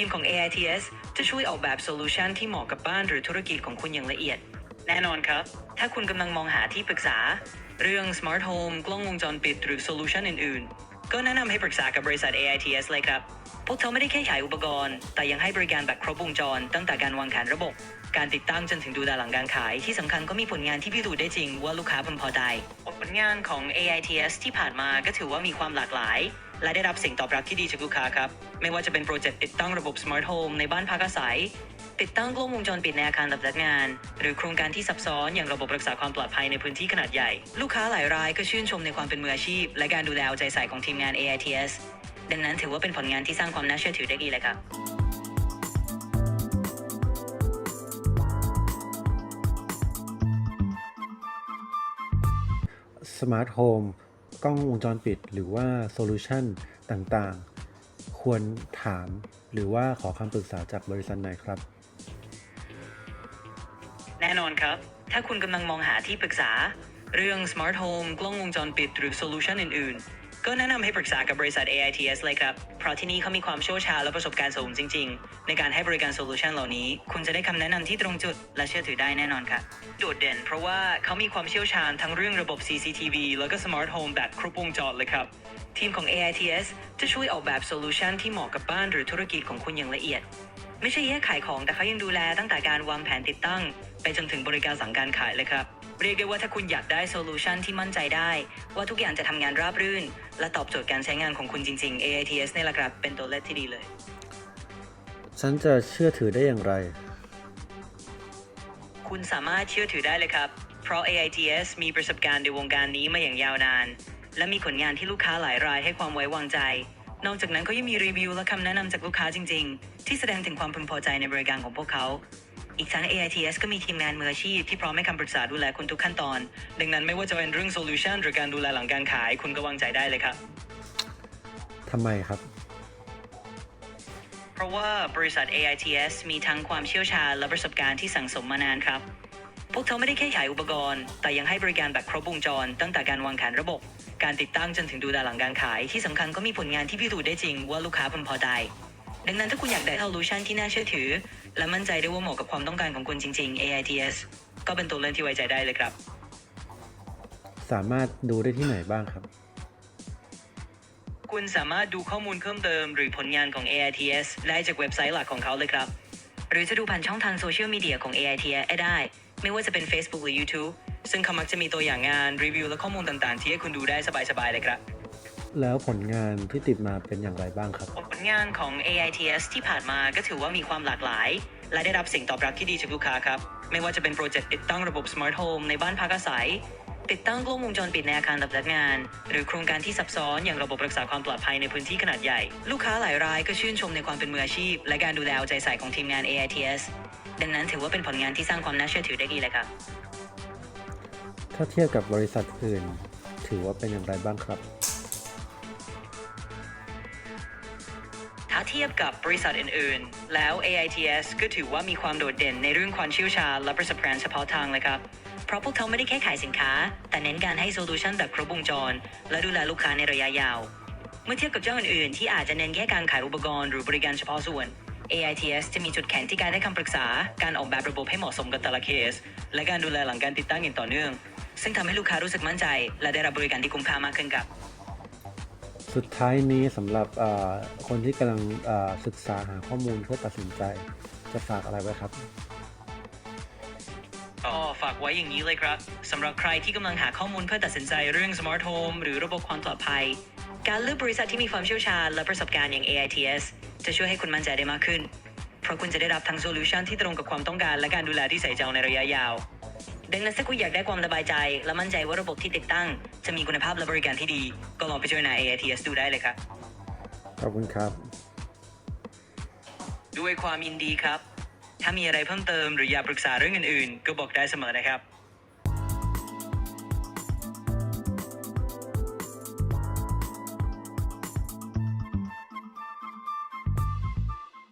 ทีมของ AITS จะช่วยออกแบบโซลูชันที่เหมาะกับบ้านหรือธุรกิจของคุณอย่างละเอียด แน่นอนครับ ถ้าคุณกำลังมองหาที่ปรึกษา เรื่อง Smart Home กล้องวงจรปิดหรือโซลูชันอื่น ๆ ก็แนะนำให้ปรึกษากับบริษัท AITS เลยครับ พวกเขาไม่ได้แค่ขายอุปกรณ์ แต่ยังให้บริการแบบครบวงจร ตั้งแต่การวางแผนระบบ การติดตั้งจนถึงดูแลหลังการขาย ที่สำคัญก็มีผลงานที่พิสูจน์ได้จริงว่าลูกค้าพึงพอใจผลงานของ AITS ที่ผ่านมาก็ถือว่ามีความหลากหลาย และได้รับเสียงตอบรับที่ดีจากลูกค้าครับ ไม่ว่าจะเป็นโปรเจกต์ติดตั้งระบบ Smart Home ในบ้านพักอาศัย ติดตั้งกล้องวงจรปิดในอาคารรับจัดงาน หรือโครงการที่ซับซ้อนอย่างระบบรักษาความปลอดภัยในพื้นที่ขนาดใหญ่ ลูกค้าหลายรายก็ชื่นชมในความเป็นมืออาชีพ และการดูแลเอาใจใส่ของทีมงาน AITS ดังนั้นถือว่าเป็นผลงานที่สร้างความน่าเชื่อถือได้ดีเลยครับ สมาร์ทโฮมกล้องวงจรปิด หรือว่าโซลูชันต่างๆ ควรถามหรือว่าขอคำปรึกษาจากบริษัทไหนครับ แน่นอนครับ ถ้าคุณกำลังมองหาที่ปรึกษา เรื่อง Smart Home กล้องวงจรปิด หรือโซลูชันอื่นๆ ก็แนะนำให้ปรึกษากับบริษัท AITS เลยครับ เพราะที่นี่เขามีความเชี่ยวชาญและประสบการณ์สูงจริง ๆ ในการให้บริการโซลูชันเหล่านี้ คุณจะได้คำแนะนำที่ตรงจุด และเชื่อถือได้แน่นอนครับ โดดเด่นเพราะว่าเขามีความเชี่ยวชาญทั้งเรื่องระบบ CCTV แล้วก็ Smart Home แบบครบวงจรเลยครับ ทีมของ AITS จะช่วยออกแบบโซลูชันที่เหมาะกับบ้านหรือธุรกิจของคุณอย่างละเอียด ไม่ใช่แค่ขายของแต่เขายังดูแลตั้งแต่การวางแผนติดตั้ง ไปจนถึงบริการสั่งการขายเลยครับ เรียกได้ว่าถ้าคุณอยากได้โซลูชันที่มั่นใจได้ ว่าทุกอย่างจะทำงานราบรื่น และตอบโจทย์การใช้งานของคุณจริง ๆ AITS เนี่ยแหละครับเป็นตัวเลือกที่ดีเลย ฉันจะเชื่อถือได้อย่างไร คุณสามารถเชื่อถือได้เลยครับ เพราะ AITS มีประสบการณ์ในวงการนี้มาอย่างยาวนาน และมีผลงานที่ลูกค้าหลายรายให้ความไว้วางใจ นอกจากนั้นเขายังมีรีวิวและคำแนะนำจากลูกค้าจริง ๆ ที่แสดงถึงความพึงพอใจในบริการของพวกเขา อีกทั้ง AITS ก็มีทีมงานมืออาชีพที่พร้อมให้คำปรึกษาดูแลคุณทุกขั้นตอน ดังนั้นไม่ว่าจะเป็นเรื่องโซลูชันหรือการดูแลหลังการขายคุณก็วางใจได้เลยครับ ทำไมครับ เพราะว่าบริษัท AITS มีทั้งความเชี่ยวชาญและประสบการณ์ที่สั่งสมมานานครับ พวกเขาไม่ได้แค่ขายอุปกรณ์ แต่ยังให้บริการแบบครบวงจร ตั้งแต่การวางแผนระบบ การติดตั้งจนถึงดูแลหลังการขาย ที่สำคัญก็มีผลงานที่พิสูจน์ได้จริงว่าลูกค้าพึงพอใจ ดังนั้นถ้าคุณอยากได้โซลูชันที่น่าเชื่อถือ และมั่นใจได้ว่าเหมาะกับความต้องการของคุณจริง ๆ AITS ก็เป็นตัวเลือกที่ไว้ใจได้เลยครับ สามารถดูได้ที่ไหนบ้างครับ คุณสามารถดูข้อมูลเพิ่มเติมหรือผลงานของ AITS ได้จากเว็บไซต์หลักของเขาเลยครับ หรือจะดูผ่านช่องทางโซเชียลมีเดียของ AITS ได้ ไม่ว่าจะเป็น Facebook หรือ YouTube ซึ่งเขามักจะมีตัวอย่างงานรีวิวและข้อมูลต่างๆ ที่ให้คุณดูได้สบายๆเลยครับ แล้วผลงานที่ติดมาเป็นอย่างไรบ้างครับ ผลงานของ AITS ที่ผ่านมาก็ถือว่ามีความหลากหลาย และได้รับเสียงตอบรับที่ดีจากลูกค้าครับ ไม่ว่าจะเป็นโปรเจกต์ติดตั้งระบบ Smart Home ในบ้านพักอาศัย ติดตั้งกล้องวงจรปิดในอาคารรับจัดงาน หรือโครงการที่ซับซ้อนอย่างระบบรักษาความปลอดภัยในพื้นที่ขนาดใหญ่ ลูกค้าหลายรายก็ชื่นชมในความเป็นมืออาชีพ และการดูแลเอาใจใส่ของทีมงาน AITS ดังนั้นถือว่าเป็นผลงานที่สร้างความน่าเชื่อถือได้ดีเลยครับถ้าเทียบกับบริษัทอื่น ถือว่าเป็นอย่างไรบ้างครับ เทียบกับบริษัทอื่นๆ แล้ว AITS ก็ถือว่ามีความโดดเด่นในเรื่องความเชี่ยวชาญและประสบการณ์เฉพาะทางเลยครับ เพราะพวกเขาไม่ได้แค่ขายสินค้า แต่เน้นการให้โซลูชันแบบครบวงจร และดูแลลูกค้าในระยะยาว เมื่อเทียบกับเจ้าอื่นๆ ที่อาจจะเน้นแค่การขายอุปกรณ์หรือบริการเฉพาะส่วน AITS จะมีจุดแข็งที่การให้คำปรึกษา การออกแบบระบบให้เหมาะสมกับแต่ละเคส และการดูแลหลังการติดตั้งอย่างต่อเนื่อง ซึ่งทำให้ลูกค้ารู้สึกมั่นใจ และได้รับบริการที่คุ้มค่ามากขึ้นครับ สุดท้ายนี้สำหรับคนที่กำลังศึกษาหาข้อมูลเพื่อตัดสินใจจะฝากอะไรไว้ครับก็ฝากไว้อย่างนี้เลยครับสำหรับใครที่กำลังหาข้อมูลเพื่อตัดสินใจเรื่อง Smart Home หรือระบบความปลอดภัย การเลือกบริษัทที่มีความเชี่ยวชาญและประสบการณ์อย่าง AITS จะช่วยให้คุณมั่นใจได้มากขึ้น เพราะคุณจะได้รับทั้งโซลูชันที่ตรงกับความต้องการและการดูแลที่ใส่ใจในระยะยาว ดังนั้นถ้าคุณอยากได้ความสบายใจ และมั่นใจว่าระบบที่ติดตั้ง จะมีคุณภาพและบริการที่ดี ก็ลองไปเจอหน้า AITS ดูได้เลยครับ ขอบคุณครับ ด้วยความยินดีครับ ถ้ามีอะไรเพิ่มเติมหรืออยากปรึกษาเรื่องอื่นๆ ก็บอกได้เสมอนะครับ